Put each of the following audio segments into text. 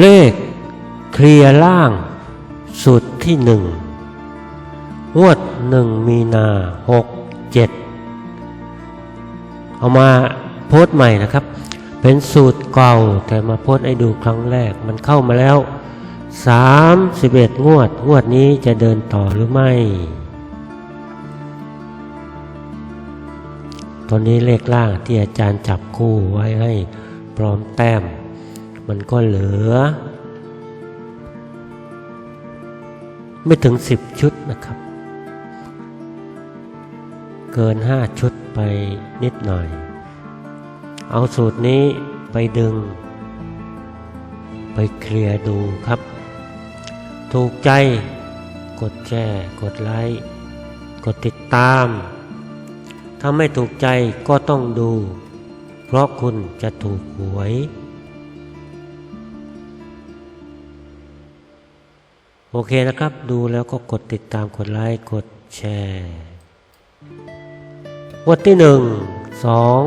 เลขเคลียร์ล่าง สุดที่หนึ่งงวดหนึ่งมีนาหกเจ็ดเอามาโพสต์ใหม่นะครับ เป็นสูตรเก่าแต่มาโพสต์ให้ดูครั้งแรกมันเข้ามาแล้ว31งวด งวดนี้จะเดินต่อหรือไม่ ตอนนี้เลขล่างที่อาจารย์จับคู่ไว้ให้พร้อมแต้ม มันก็เหลือ ไม่ถึง10ชุดนะครับ เกิน5ชุดไปนิดหน่อย เอาสูตรนี้ไปดึง ไปเคลียร์ดูครับ ถูกใจกดแชร์กดไลค์กดติดตาม ถ้าไม่ถูกใจก็ต้องดู เพราะคุณจะถูกหวย โอเคนะครับ ดูแล้วก็กดติดตามกดไลค์กดแชร์งวันที่หนึ่งสอง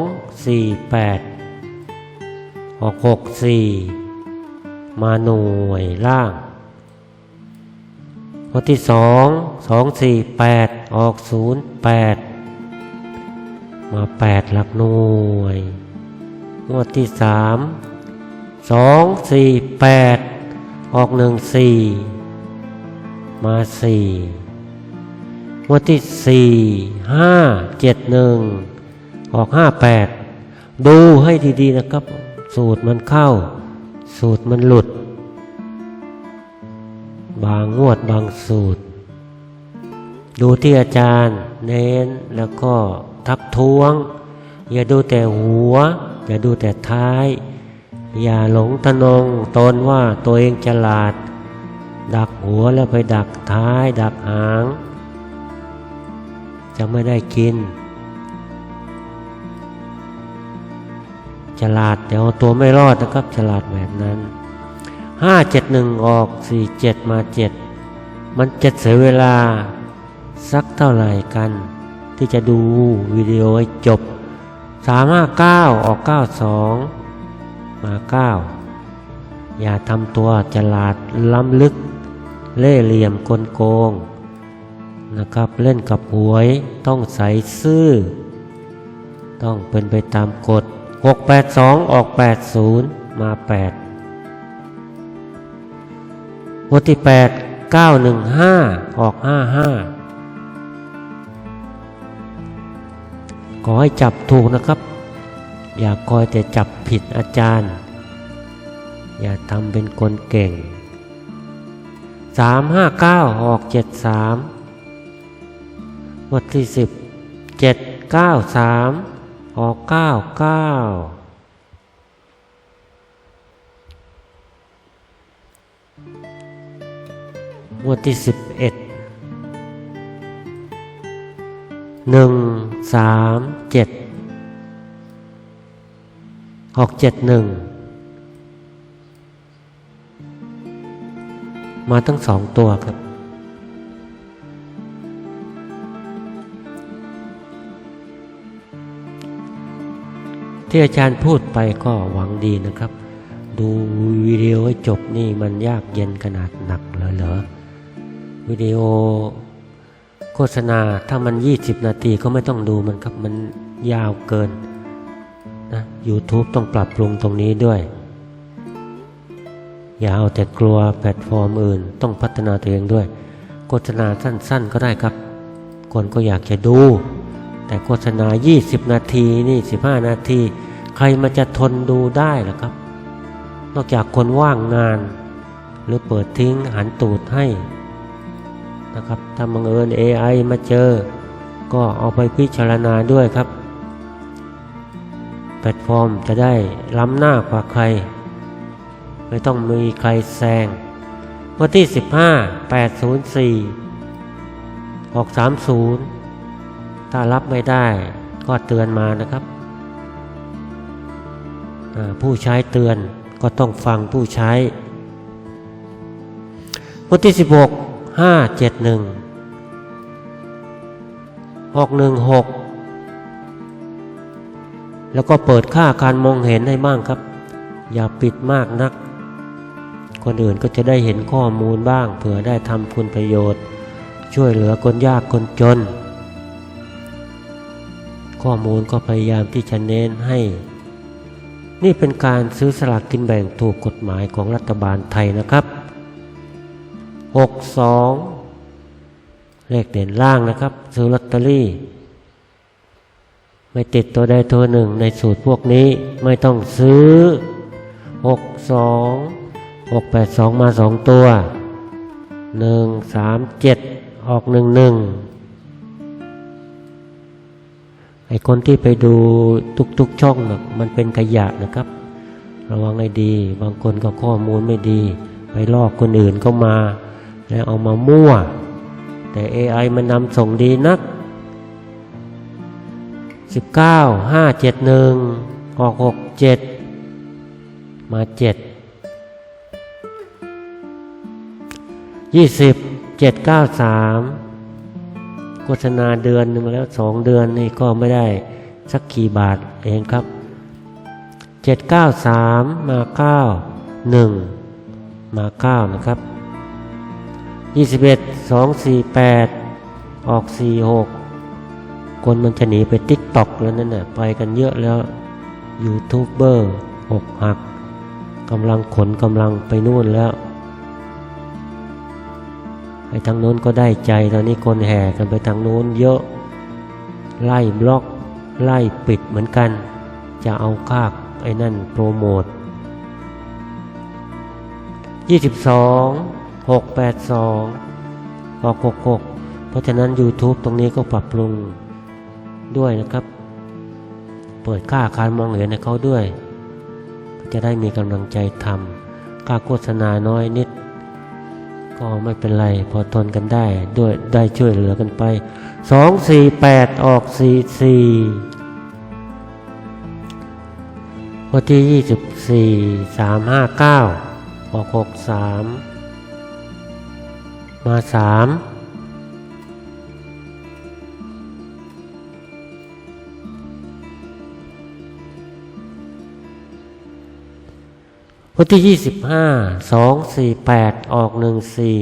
สี่แปดออกหกสี่มาหน่วยล่างงวันที่สองสองสี่แปดออกศูนย์แปดมาแปดหลักหน่วยงวดที่สามสองสี่แปดออกหนึ่งสี่ มาสี่งวดที่สี่ห้าเจ็ดหนึ่งออกห้าแปดดูให้ดีๆนะครับ สูตรมันเข้า สูตรมันหลุด บางงวดบางสูตร ดูที่อาจารย์เน้นแล้วก็ทักท้วง อย่าดูแต่หัว อย่าดูแต่ท้าย อย่าหลงทะนงตนว่าตัวเองฉลาด ดักหัวแล้วไปดักท้าย ดักหาง จะไม่ได้กิน ฉลาดแต่เอาตัวไม่รอดนะครับ ฉลาดแบบนั้นห้าเจ็ดหนึ่งออกสี่เจ็ดมาเจ็ดมันจะเสียเวลา สักเท่าไหร่กัน ที่จะดูวิดีโอให้จบสามห้าเก้าออกเก้าสองมาเก้าอย่าทำตัวฉลาดล้ำลึก เล่เหลี่ยมกลโกงนะครับเล่นกับหวยต้องใส่ซื่อ ต้องเป็นไปตามกฎ 682 ออก 80 มา8งวดที่ 8 915 ออก 55 ขอให้จับถูกนะครับ อย่าคอยแต่จับผิดอาจารย์ อย่าทำเป็นคนเก่ง 359ออก73งวดที่10 793ออกเก้าเก้างวดที่สิบเอ็ดหนึ่งสามเจ็ดออกเจ็ดหนึ่ง มาทั้งสองตัวครับ ที่อาจารย์พูดไปก็หวังดีนะครับ ดูวิดีโอให้จบนี่มันยากเย็นขนาดหนักเลยเหรอวิดีโอโฆษณาถ้ามัน 20 นาทีก็ไม่ต้องดูมันครับ มันยาวเกินนะ YouTube ต้องปรับปรุงตรงนี้ด้วย อย่าเอาแต่กลัวแพลตฟอร์มอื่น ต้องพัฒนาตัวเองด้วย โฆษณาสั้น ๆ ก็ได้ครับ คนก็อยากจะดู แต่โฆษณา 20 นาทีนี่ 15 นาที ใครมันจะทนดูได้ล่ะครับ นอกจากคนว่างงาน หรือเปิดทิ้งหันตูดให้นะครับถ้าบังเอิญ AI มาเจอ ก็เอาไปพิจารณาด้วยครับ แพลตฟอร์มจะได้ล้ำหน้ากว่าใคร ไม่ต้องมีใครแซง วันที่ 15 804ออก30 ถ้ารับไม่ได้ก็เตือนมานะครับ ผู้ใช้เตือนก็ต้องฟังผู้ใช้ วันที่ 16 571ออก16 แล้วก็เปิดค่าการมองเห็นให้บ้างครับ อย่าปิดมากนัก คนอื่นก็จะได้เห็นข้อมูลบ้าง เผื่อได้ทำคุณประโยชน์ ช่วยเหลือคนยากคนจน ข้อมูลก็พยายามที่จะเน้นให้ นี่เป็นการซื้อสลากกินแบ่งถูกกฎหมายของรัฐบาลไทยนะครับ 62 เลขเด่นล่างนะครับ ซื้อลอตเตอรี่ ไม่ติดตัวใดตัวหนึ่งในสูตรพวกนี้ไม่ต้องซื้อ 62 682มาสองตัว1 3 7ออก1 1ไอคนที่ไปดูทุกๆช่องนะมันเป็นขยะนะครับ ระวังให้ดี บางคนก็ข้อมูลไม่ดี ไปลอกคนอื่นเข้ามา แล้วเอามามั่ว แต่ AI มันนำส่งดีนัก 19 571ออก67 มา 7 20 793โฆษณาเดือนหนึ่งแล้วสองเดือนนี่ก็ไม่ได้สักกี่บาทเองครับ793มา9 1มา9นะครับ21 248ออก46คนมันจะหนีไปติ๊กต็อกแล้วนั่นน่ะไปกันเยอะแล้วยูทูบเบอร์อกหักกำลังขนกำลังไปนู่นแล้ว ไอ้ทางโน้นก็ได้ใจตอนนี้คนแห่กันไปทางโน้นเยอะ ไล่บล็อก ไล่ปิดเหมือนกัน จะเอาคากไอ้นั่นโปรโมท22 682ออก66 เพราะฉะนั้น YouTube ตรงนี้ก็ปรับปรุงด้วยนะครับ เปิดค่าการมองเห็นให้เขาด้วย จะได้มีกำลังใจทำค่าโฆษณาน้อยนิด ก็ไม่เป็นไร พอทนกันได้ด้วยได้ช่วยเหลือกันไปสองสี่แปดออกสี่สี่วันที่ยี่สิบสี่สามห้าเก้าออกหกสามมาสาม วันที่ยี่สิบห้าสองสี่แปดออกหนึ่งสี่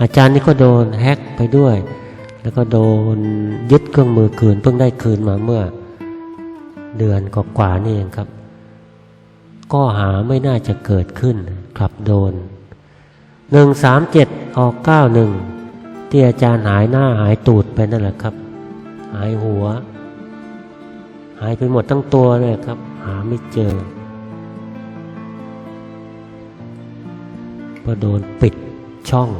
อาจารย์นี่ก็โดนแฮ็กไปด้วย แล้วก็โดนยึดเครื่องมือคืน เพิ่งได้คืนมาเมื่อ เดือนกว่าๆนี่เองครับ ก็หาไม่น่าจะเกิดขึ้นครับโดนหนึ่งสามเจ็ดออกเก้าหนึ่งที่อาจารย์หายหน้าหายตูดไปนั่นแหละครับ หายหัว หายไปหมดทั้งตัวเลยครับ หาไม่เจอ ก็โดนปิดช่อง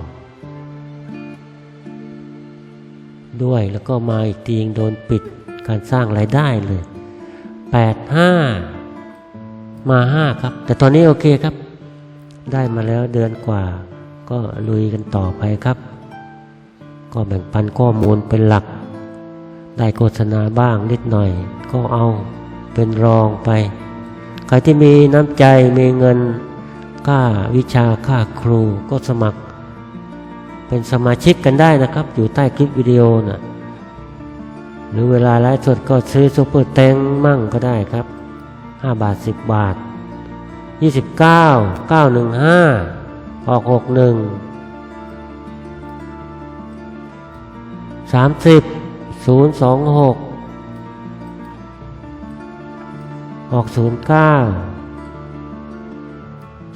ด้วยแล้วก็มาอีกทีโดนปิดการสร้างรายได้เลยแปดห้ามาห้าครับ แต่ตอนนี้โอเคครับ ได้มาแล้วเดือนกว่า ก็ลุยกันต่อไปครับ ก็แบ่งปันข้อมูลเป็นหลัก ได้โฆษณาบ้างนิดหน่อย ก็เอาเป็นรองไป ใครที่มีน้ำใจมีเงิน ค่าวิชาค่าครูก็สมัคร เป็นสมาชิกกันได้นะครับ อยู่ใต้คลิปวิดีโอนะ่ะหรือเวลาไลฟ์สดก็ซื้อซุปเปอร์เต็งมั่งก็ได้ครับ 5 บาท 10 บาท 29 915 ออก 61 30 026 ออก 09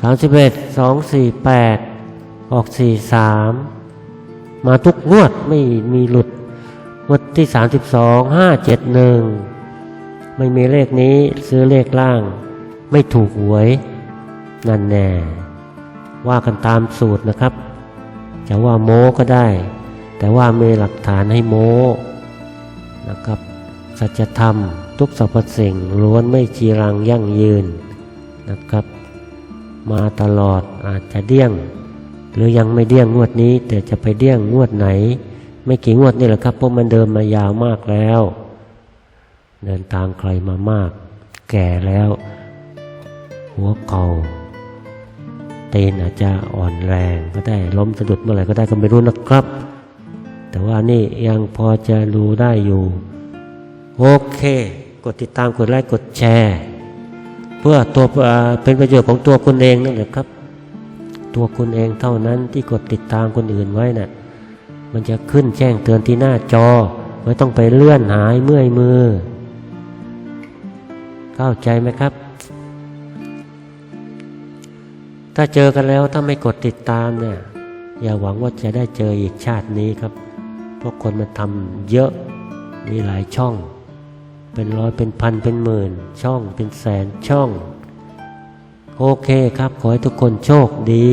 สามสิบเอ็ดสองสี่แปดออกสี่สามมาทุกงวดไม่มีหลุดงวดที่สามสิบสองห้าเจ็ดหนึ่งไม่มีเลขนี้ซื้อเลขล่าง ไม่ถูกหวย นั่นแน่ ว่ากันตามสูตรนะครับ จะว่าโม้ก็ได้ แต่ว่ามีหลักฐานให้โม้นะครับสัจธรรมทุกสรรพสิ่งล้วนไม่จีรังยั่งยืนนะครับ มาตลอดอาจจะเดี้ยง หรือยังไม่เดี้ยงงวดนี้ แต่จะไปเดี้ยงงวดไหน ไม่กี่งวดนี่แหละครับเพราะมันเดินมายาวมากแล้ว เดินทางไกลมามาก แก่แล้ว หัวเก่าตีนอาจจะอ่อนแรงก็ได้ล้มสะดุดเมื่อไหร่ก็ได้ก็ไม่รู้นะครับ แต่ว่านี่ยังพอจะดูได้อยู่ โอเค กดติดตามกดไลค์กดแชร์ พื่อตัวเป็นประโยชน์ของตัวคุณเองนั่นแหละครับ ตัวคุณเองเท่านั้นที่กดติดตามคนอื่นไว้น่ะ มันจะขึ้นแจ้งเตือนที่หน้าจอ ไม่ต้องไปเลื่อนหายเมื่อยมือ เข้าใจไหมครับ ถ้าเจอกันแล้วถ้าไม่กดติดตามเนี่ย อย่าหวังว่าจะได้เจออีกชาตินี้ครับ เพราะคนมันทำเยอะมีหลายช่อง เป็นร้อยเป็นพันเป็นหมื่น ช่องเป็นแสนช่อง โอเคครับ ขอให้ทุกคนโชคดี